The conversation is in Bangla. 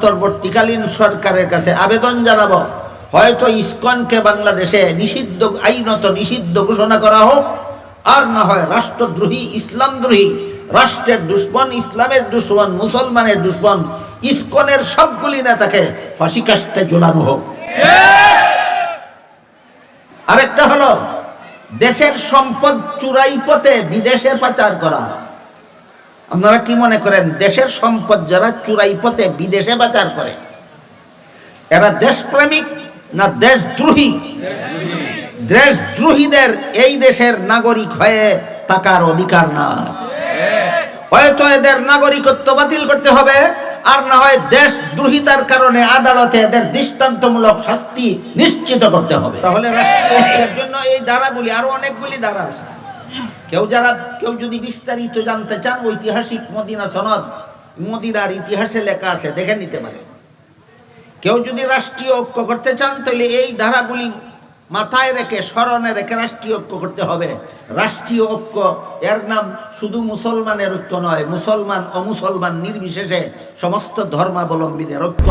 অন্তর্বর্তীকালীন সরকারের কাছে আবেদন জানাব। হয়তো ইসকনকে বাংলাদেশে নিষিদ্ধ, আইনত নিষিদ্ধ ঘোষণা করা হোক, আর না হয় রাষ্ট্রদ্রোহী, ইসলামদ্রোহী, রাষ্ট্রের দুশ্মন, ইসলামের দুশ্মন, মুসলমানের দুশ্মন, ইসকনের সবগুলি নেতাকে ফাঁসি কাস্টে ঝোলানো হোক। আরেকটা হলো, দেশের সম্পদ চুরাই পথে বিদেশে পাচার করা। আপনারা কি মনে করেন, দেশের সম্পদ যারা চুরাই পথে বিদেশে পাচার করে, এরা দেশপ্রেমিক না দেশদ্রোহী? দেশদ্রোহীদের এই দেশের নাগরিক হয়ে থাকার অধিকার না হয়তো এদের নাগরিকত্ব বাতিল করতে হবে, আর না হয় দেশ দেশদ্রোহিতার কারণে আদালতে এদের দৃষ্টান্তমূলক শাস্তি নিশ্চিত করতে হবে। তাহলে রাষ্ট্রের জন্য এই ধারাগুলি, আরও অনেকগুলি ধারা আছে। কেউ যারা, কেউ যদি বিস্তারিত জানতে চান ঐতিহাসিক মদিনা সনদ, মদিনার ইতিহাসে লেখা আছে, দেখে নিতে পারে কেউ যদি রাষ্ট্রীয় ঐক্য করতে চান, তাহলে এই ধারাগুলি মাথায় রেখে, স্মরণে রেখে রাষ্ট্রীয় ঐক্য করতে হবে। রাষ্ট্রীয় ঐক্য, এর নাম শুধু মুসলমানের ঐক্য নয়, মুসলমান, অমুসলমান নির্বিশেষে সমস্ত ধর্মাবলম্বীদের ঐক্য।